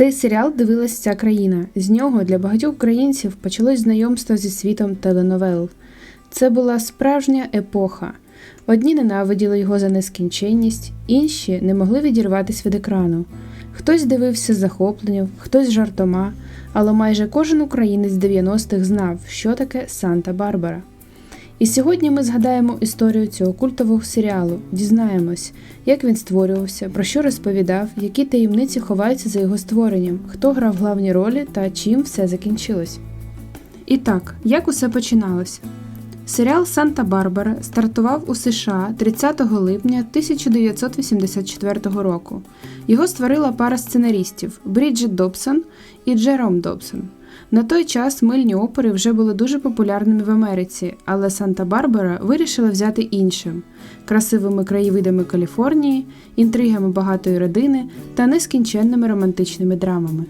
Цей серіал дивилась вся країна. З нього для багатьох українців почалось знайомство зі світом теленовел. Це була справжня епоха. Одні ненавиділи його за нескінченність, інші не могли відірватися від екрану. Хтось дивився з захопленням, хтось жартома, але майже кожен українець 90-х знав, що таке Санта-Барбара. І сьогодні ми згадаємо історію цього культового серіалу, дізнаємось, як він створювався, про що розповідав, які таємниці ховаються за його створенням, хто грав главні ролі та чим все закінчилось. І так, як усе починалося? Серіал Санта-Барбара стартував у США 30 липня 1984 року. Його створила пара сценарістів Бріджит Добсон і Джером Добсон. На той час мильні опери вже були дуже популярними в Америці, але Санта-Барбара вирішила взяти іншим красивими краєвидами Каліфорнії, інтригами багатої родини та нескінченними романтичними драмами.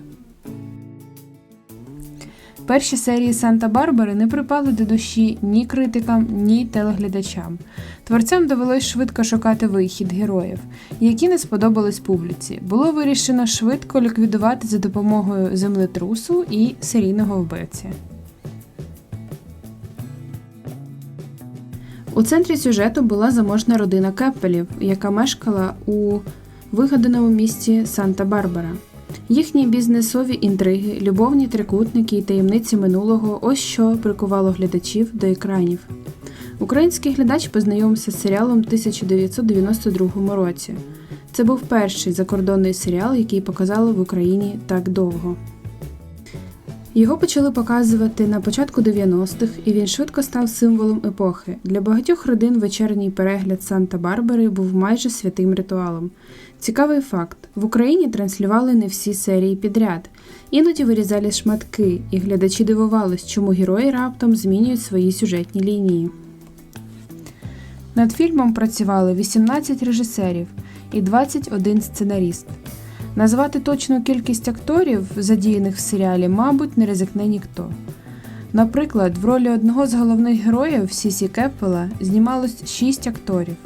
Перші серії Санта-Барбари не припали до душі ні критикам, ні телеглядачам. Творцям довелось швидко шукати вихід героїв, які не сподобались публіці. Було вирішено швидко ліквідувати за допомогою землетрусу і серійного вбивці. У центрі сюжету була заможна родина Кеппелів, яка мешкала у вигаданому місті Санта-Барбара. Їхні бізнесові інтриги, любовні трикутники і таємниці минулого ось що прикувало глядачів до екранів. Український глядач познайомився з серіалом у 1992 році. Це був перший закордонний серіал, який показали в Україні так довго. Його почали показувати на початку 90-х, і він швидко став символом епохи. Для багатьох родин вечірній перегляд Санта-Барбари був майже святим ритуалом. Цікавий факт: в Україні транслювали не всі серії підряд, іноді вирізали шматки, і глядачі дивувались, чому герої раптом змінюють свої сюжетні лінії. Над фільмом працювали 18 режисерів і 21 сценаріст. Назвати точну кількість акторів, задіяних в серіалі, мабуть, не ризикне ніхто. Наприклад, в ролі одного з головних героїв Сісі Кеппела знімалось 6 акторів.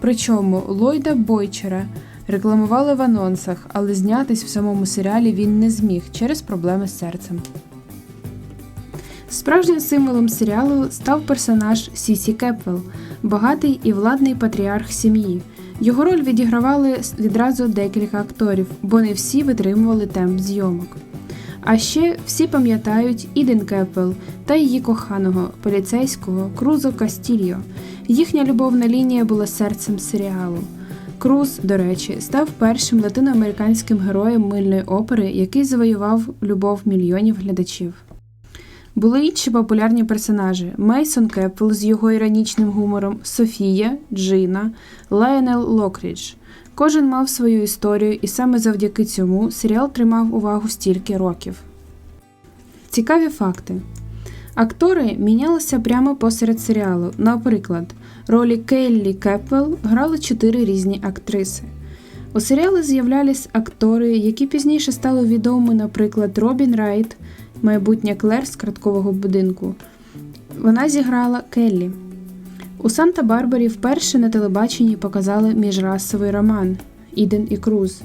Причому Ллойда Бойчера рекламували в анонсах, але знятись в самому серіалі він не зміг через проблеми з серцем. Справжнім символом серіалу став персонаж Сісі Кеппел, багатий і владний патріарх сім'ї. Його роль відігравали відразу декілька акторів, бо не всі витримували темп зйомок. А ще всі пам'ятають Іден Кеппел та її коханого поліцейського Крузо Кастільо. Їхня любовна лінія була серцем серіалу. Круз, до речі, став першим латиноамериканським героєм мильної опери, який завоював любов мільйонів глядачів. Були інші популярні персонажі: Мейсон Кеппел з його іронічним гумором, Софія, Джина, Лайонел Локрідж. Кожен мав свою історію, і саме завдяки цьому серіал тримав увагу стільки років. Цікаві факти. Актори мінялися прямо посеред серіалу. Наприклад, ролі Келлі Кеппел грали чотири різні актриси. У серіалі з'являлись актори, які пізніше стали відомі, наприклад, Робін Райт, майбутня Клер з краткового будинку. Вона зіграла Келлі. У Санта-Барбарі вперше на телебаченні показали міжрасовий роман Іден і Круз,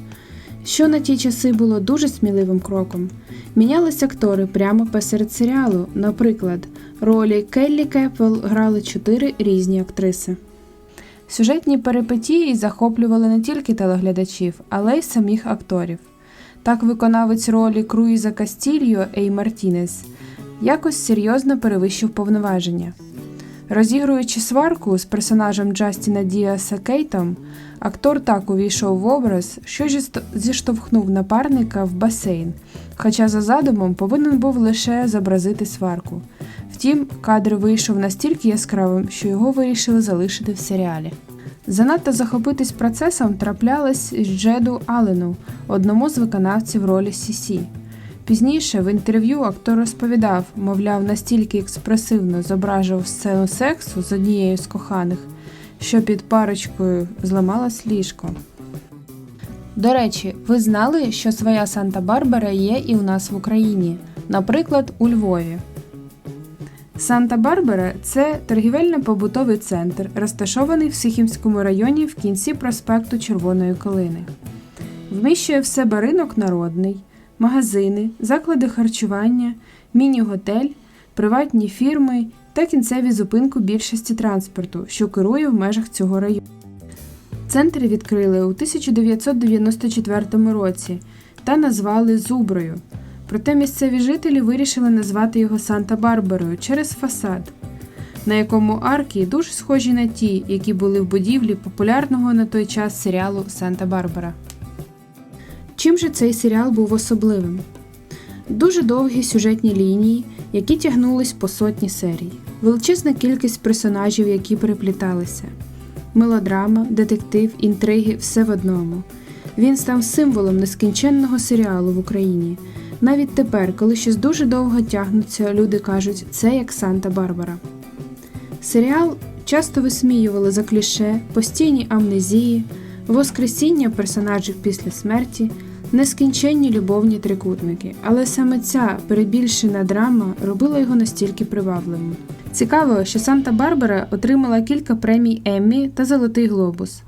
що на ті часи було дуже сміливим кроком. Мінялись актори прямо посеред серіалу. Наприклад, ролі Келлі Кеппел грали чотири різні актриси. Сюжетні перипетії захоплювали не тільки телеглядачів, але й самих акторів. Так, виконавець ролі Круїза Кастільо Ей Мартінес якось серйозно перевищив повноваження. Розігруючи сварку з персонажем Джастіна Діаса Кейтом, актор так увійшов в образ, що зіштовхнув напарника в басейн, хоча за задумом повинен був лише зобразити сварку. Втім, кадр вийшов настільки яскравим, що його вирішили залишити в серіалі. Занадто захопитись процесом траплялось Джеду Аллену, одному з виконавців ролі Сісі. Пізніше в інтерв'ю актор розповідав, мовляв, настільки експресивно зображував сцену сексу з однією з коханих, що під парочкою зламалось ліжко. До речі, ви знали, що своя Санта-Барбара є і у нас в Україні, наприклад, у Львові. Санта-Барбара це торгівельно-побутовий центр, розташований в Сихімському районі в кінці проспекту Червоної Калини. Вміщує в себе ринок народний, магазини, заклади харчування, міні-готель, приватні фірми та кінцеві зупинку більшості транспорту, що керує в межах цього району. Центр відкрили у 1994 році та назвали Зуброю. Проте місцеві жителі вирішили назвати його Санта-Барбарою через фасад, на якому арки дуже схожі на ті, які були в будівлі популярного на той час серіалу Санта-Барбара. Чим же цей серіал був особливим? Дуже довгі сюжетні лінії, які тягнулись по сотні серій, величезна кількість персонажів, які перепліталися. Мелодрама, детектив, інтриги все в одному. Він став символом нескінченного серіалу в Україні. Навіть тепер, коли щось дуже довго тягнуться, люди кажуть, це як Санта-Барбара. Серіал часто висміювали за кліше, постійні амнезії, воскресіння персонажів після смерті, нескінченні любовні трикутники, але саме ця перебільшена драма робила його настільки привабливим. Цікаво, що Санта-Барбара отримала кілька премій Еммі та Золотий Глобус.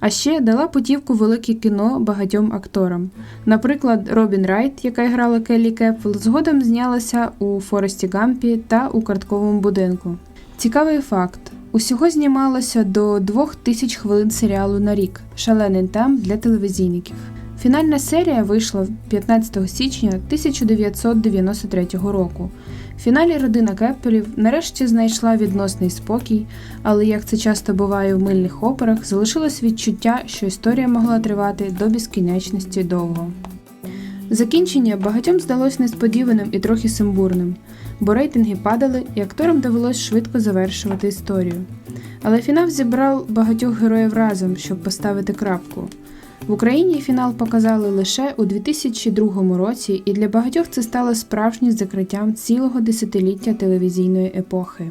А ще дала путівку велике кіно багатьом акторам. Наприклад, Робін Райт, яка грала Келлі Кепл, згодом знялася у Форесті Гампі та у картковому будинку. Цікавий факт: усього знімалося до 2000 хвилин серіалу на рік Шалений темп для телевізійників. Фінальна серія вийшла 15 січня 1993 року. В фіналі родина Кеппелів нарешті знайшла відносний спокій, але як це часто буває в мильних операх, залишилось відчуття, що історія могла тривати до безкінечності довго. Закінчення багатьом здалось несподіваним і трохи симбурним, бо рейтинги падали, і акторам довелось швидко завершувати історію. Але фінал зібрав багатьох героїв разом, щоб поставити крапку. В Україні фінал показали лише у 2002 році, і для багатьох це стало справжнім закриттям цілого десятиліття телевізійної епохи.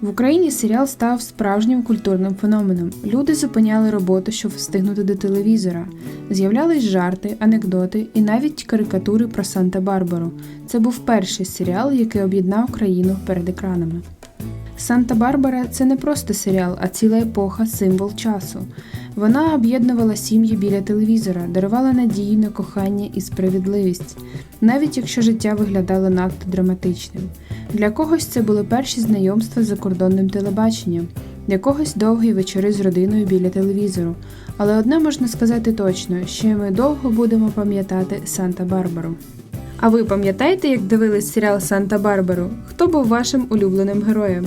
В Україні серіал став справжнім культурним феноменом. Люди зупиняли роботу, щоб встигнути до телевізора. З'являлись жарти, анекдоти і навіть карикатури про Санта-Барбару. Це був перший серіал, який об'єднав країну перед екранами. Санта-Барбара це не просто серіал, а ціла епоха, символ часу. Вона об'єднувала сім'ї біля телевізора, дарувала надію на кохання і справедливість, навіть якщо життя виглядало надто драматичним. Для когось це були перші знайомства з закордонним телебаченням, для когось довгі вечори з родиною біля телевізору. Але одне можна сказати точно, що ми довго будемо пам'ятати Санта-Барбару. А ви пам'ятаєте, як дивились серіал Санта-Барбару? Хто був вашим улюбленим героєм?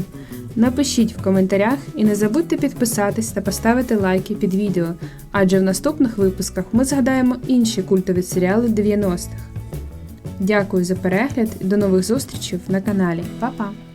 Напишіть в коментарях і не забудьте підписатись та поставити лайки під відео, адже в наступних випусках ми згадаємо інші культові серіали 90-х. Дякую за перегляд і до нових зустрічей на каналі. Па-па!